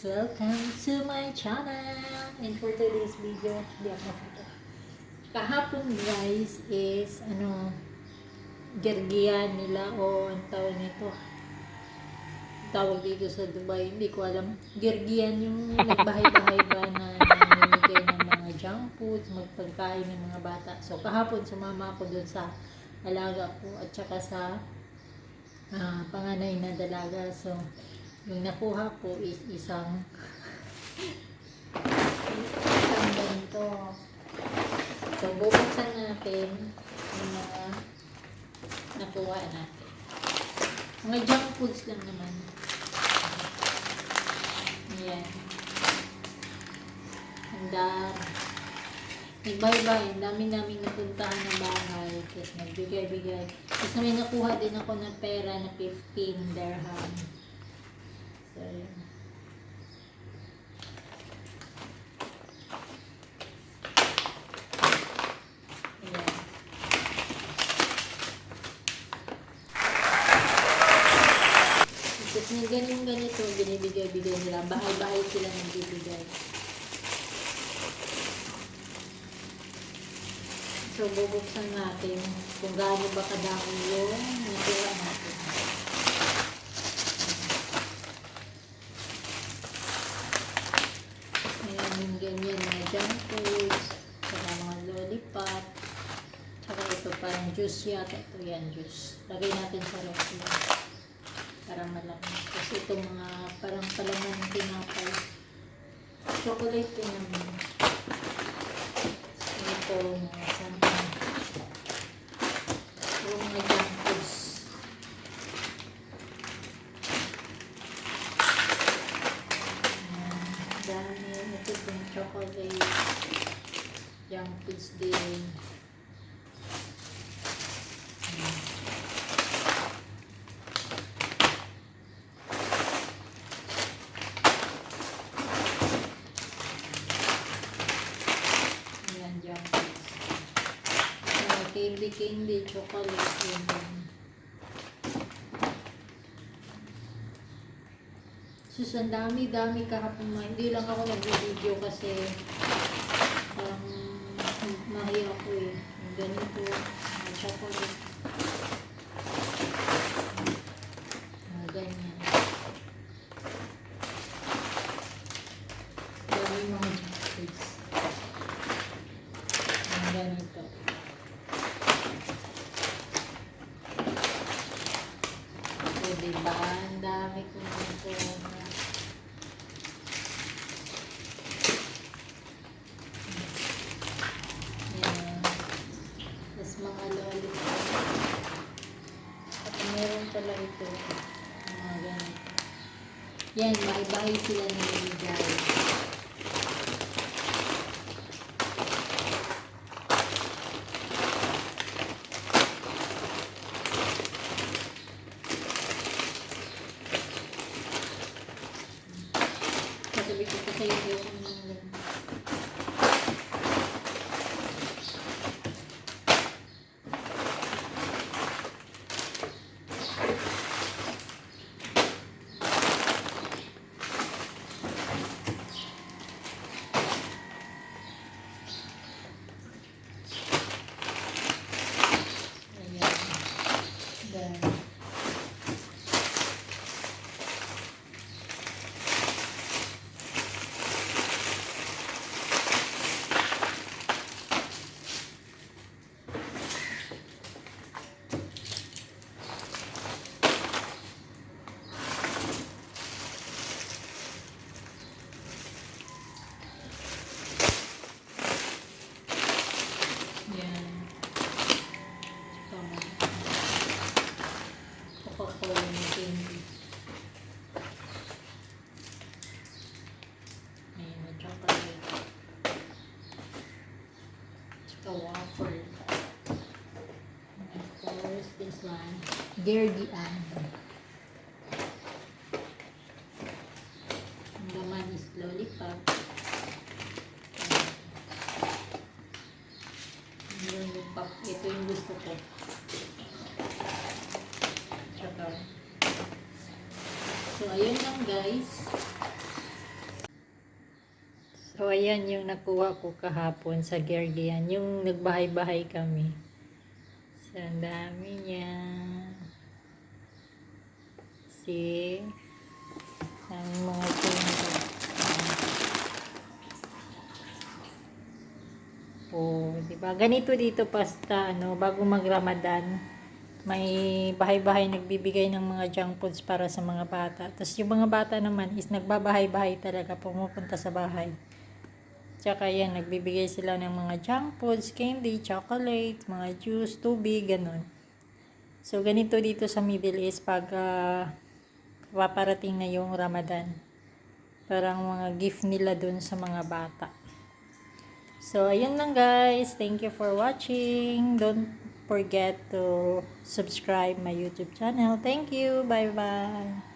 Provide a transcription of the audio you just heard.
Welcome to my channel! And for today's video, hindi ako makita. Kahapon guys is, ano, gergian nila o ang tawag nito. Tawag dito sa Dubai, hindi ko alam. Gergian yung nagbahay-bahay ba na namimigay ng mga junk foods, magpagkain ng mga bata. So kahapon sumama ako dun sa alaga ko at saka sa ah, panganay na dalaga. So, yung nakuha ko is isang isang ganito. So, bubuksan natin yung mga nakuha natin. Mga junk foods lang naman. Ayan. Ang dami. Nagbay-bay. Ang dami namin napuntahan ng bahay. Tapos nagbigay-bigay. Tapos may nakuha din ako ng pera na 15 dirham. So, yun. Ayan. Tapos may ganyan ganito, binibigay-bigay nila. Bahay-bahay sila nagbibigay. So, bubuksan natin kung gaano ba kadami yung nakuha natin. Ayan yung ganyan mga junk foods, saka mga lollipop, saka ito parang juice yata. Ito yan, juice. Lagay natin sa ref yan. Para malaki. Tapos ito mga parang palaman tinapay. Chocolate din naman. Ito mga something. Ito mga junk foods. Ayan, dami. Ito yung chocolate. Junk foods din. Ayan. Junk foods. Ayan, candy, candy, chocolate, yun yun. Sus, ang dami-dami kahapon. Hindi lang ako nag-video kasi ganito, chocolate. Mga ganyan. Dami mga junk foods. Mga ganito. So, diba? Ang dami ko nito. Yan. Tapos mga lollipop. At meron pala ito. Mga ganito. Yan, bahay-bahay sila nililigay. Sabi ko kasi yung yung Ayan. Then, Yan. Tama. Coca-Cola na candy. Ayan, may chocolate. Tsaka waffle. And of course, this one. Gergian. Ang laman is lollipop. Pap. Ito yung gusto ko. Tsaka. So, ayun lang guys. So, ayan yung nakuha ko kahapon sa Gergian. Yung nagbahay-bahay kami. So, ang dami niya. See? Ang mga tinda. Oh, di ba? Ganito dito pasta ano, bago mag-Ramadan, may bahay-bahay nagbibigay ng mga junk foods para sa mga bata. Tapos yung mga bata naman is nagbabahay-bahay talaga pumupunta sa bahay. Tsaka yan, nagbibigay sila ng mga junk foods, candy, chocolate, mga juice, tubig, ganun. So, ganito dito sa Middle East pag ah, paparating na yung Ramadan. Parang mga gift nila dun sa mga bata. So, ayun lang guys. Thank you for watching. Don't forget to subscribe my YouTube channel. Thank you. Bye-bye.